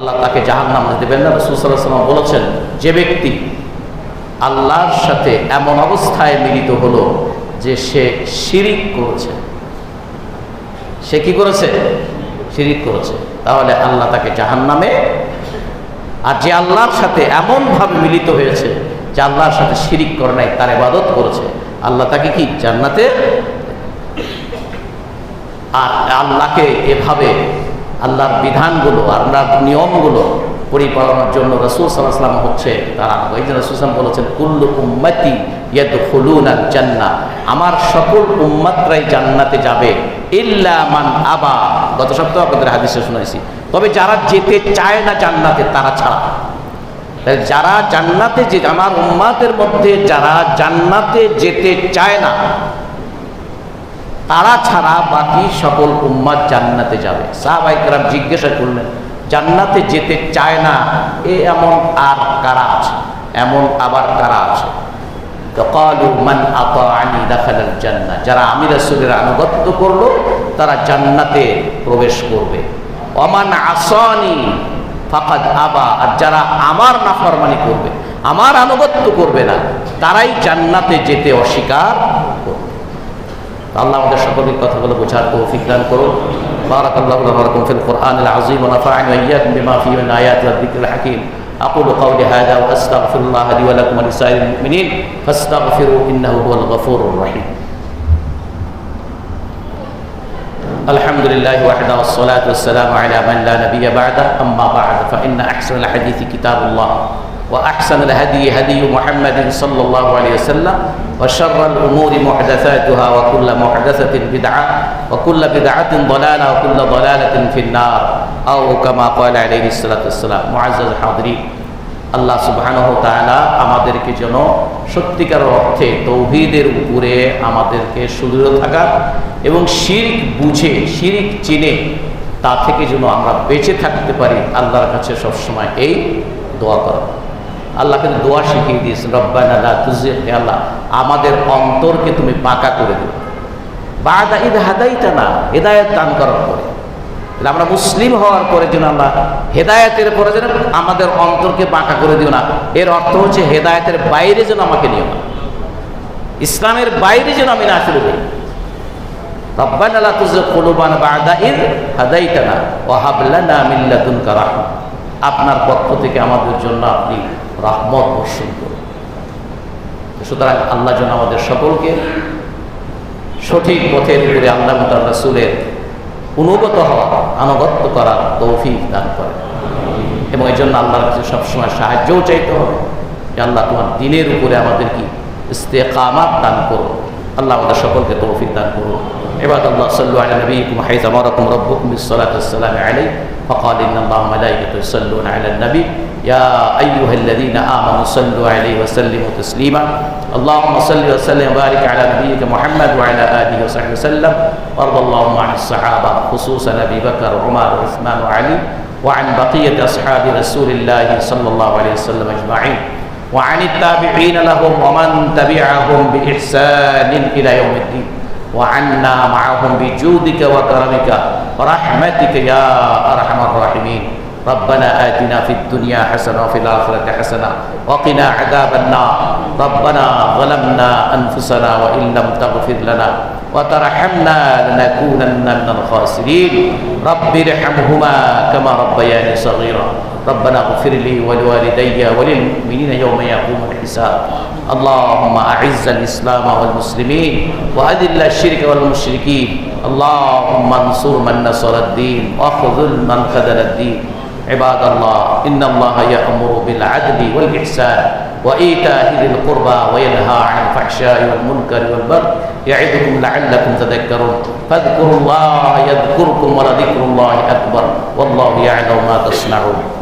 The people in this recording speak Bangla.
আল্লাহ তাকে জাহান নাম দেবেন না। রসুলাম বলেছেন, যে ব্যক্তি আল্লাহর সাথে এমন অবস্থায় মিলিত হলো যে সে শিরিক করেছে। সে কি করেছে? শিরিক করেছে। তাহলে আল্লাহ তাকে জাহান নামে আর যে আল্লাহর সাথে এমনভাবে মিলিত হয়েছে, যে আল্লাহর সাথে শিরিক করে নাই, তার ইবাদত করেছে, আল্লাহ তাকে কি? জান্নাতে আর আল্লাহকে এভাবে আল্লাহর বিধানগুলো, আল্লাহর নিয়মগুলো পরিপালনার জন্য রসুল সাল্লাহাম হচ্ছে তারা ওই জন্য রসুলাম বলেছেন, কুল্লু উম্মতি ইয়াদ খুলুন জান্না আমার সকল উম্মাত্রাই জান্নাতে যাবে, ইল্লা মান আবা। গত সপ্তাহ আপনাদের হাদিসে শুনেছি। তবে যারা যেতে চায় না জান্নাতে, তারা ছাড়া। যারা জান্নাতে যে, আমার উম্মাতের মধ্যে যারা জান্নাতে যেতে চায় না তারা ছাড়া বাকি সকল উম্মাদ জান্নাতে যাবে। সাহাবাইকরাম জিজ্ঞাসা করলেন, জান্নাতে যেতে চায় না, এ এমন আর কারা আছে? এমন আবার কারা আছে? যারা আমি রাসূলের আনুগত্য করল, তারা জান্নাতে প্রবেশ করবে। ওমান আসানি ফাকাদ আবা। আর যারা আমার নাফরমানি করবে, আমার আনুগত্য করবে না, তারাই জান্নাতে যেতে অস্বীকার আল্লাহ আমাদের সকলের কথাগুলো বোঝার তৌফিক দান করুন بارك الله لنا ولكم في القرآن العظيم ونفعني وإياكم بما فيه من آيات والذكر الحكيم أقول قولي هذا وأستغفر الله لي ولكم ولسائر المؤمنين فاستغفروا إنه هو الغفور الرحيم الحمد لله وحده والصلاة والسلام على من لا نبي بعده أما بعد فإن أحسن الحديث كتاب الله وأحسن الهدي هدي محمد صلى الله عليه وسلم وشر الأمور محدثاتها وكل محدثة بدعة وكل بدعة ضلالة وكل ضلالة في النار أو كما قال عليه الصلاة والسلام معزز الحاضرين আল্লাহ সুবহানাহু তাআলা আমাদেরকে যেন সত্যিকার অর্থে তৌহিদের উপরে আমাদেরকে সুদৃঢ় থাকা এবং শিরিক বুঝে শিরিক চিনে তা থেকে যেন আমরা বেঁচে থাকতে পারি আল্লাহর কাছে সবসময় এই দোয়া করা আল্লাহ কিন্তু দোয়া শিখিয়ে দিয়েছেন, রব্বানা লা তুজিগ হে আল্লাহ, আমাদের অন্তরকে তুমি পাকা করে দিও। বাদা ঈদ হাদাইতা না হেদায়ত দান করার পরে। আমরা মুসলিম হওয়ার পরে যেন আল্লাহ হেদায়তের পরে যেন আমাদের অন্তরকে বাঁকা করে দিও না, এর অর্থ হচ্ছে হেদায়তের বাইরে যেন আমাকে নিও না। ইসলামের বাইরে যেন আমি না চলে যাই। লা তুজিগ কুলুবানা বাদা ঈদ হাদাইতানা ওয়া হাব লানা মিন লাদুনকা আপনার পক্ষ থেকে আমাদের জন্য আপনি রাহমত বর্ষণ করুন। সুতরাং আল্লাহ যেন আমাদের সকলকে সঠিক পথের উপরে আল্লাহ মুতাল্লা সুরের অনুগত হওয়া, আনুগত্য করার তৌফিক দান করে এবং এই জন্য আল্লাহর কাছে সবসময় সাহায্যও চাইতে হবে যে আল্লাহ তোমার দিনের উপরে আমাদের কি ইস্তেকামাত দান করো আল্লাহ আমাদের সকলকে তৌফিক দান করো এবার আল্লাহ সাল্লু আলী নবী হাইজ আমার রকম রব্বুক ইসলাতাম আলী فقال إن الله وملائكته يصلون على النبي. يا أيها الذين آمنوا صلوا عليه وسلموا تسليما. اللهم صل وسلم وبارك على نبيك محمد وعلى آله وصحبه وسلم. وارض اللهم عن الصحابة خصوصا أبي بكر وعمر وعثمان وعلي وعن بقية أصحاب رسول الله صلى الله عليه وسلم أجمعين. وعن التابعين لهم ومن تبعهم بإحسان إلى يوم الدين. وعنا معهم بجودك وكرمك. ورحمتك يا أرحم الراحمين. ربنا آتنا في الدنيا حسنة وفي الآخرة حسنة وقنا عذاب النار. ربنا ظلمنا أنفسنا وإن لم تغفر لنا وترحمنا لنكونن من الخاسرين. رب ارحمهما كما ربياني صغيرا. ربنا اغفر لي ولوالدي وللمؤمنين يوم يقوم الحساب. اللهم أعز الإسلام والمسلمين وأذل الشرك والمشركين. اللهم انصر من نصر الدين واخذل من خذل الدين. عباد الله إن الله يأمر بالعدل والإحسان وإيتاء ذي القربى وينهى عن الفحشاء والمنكر والبغي. يعظكم لعلكم تذكرون. فاذكروا الله يذكركم ولذكر الله أكبر. والله يعلم ما تصنعون.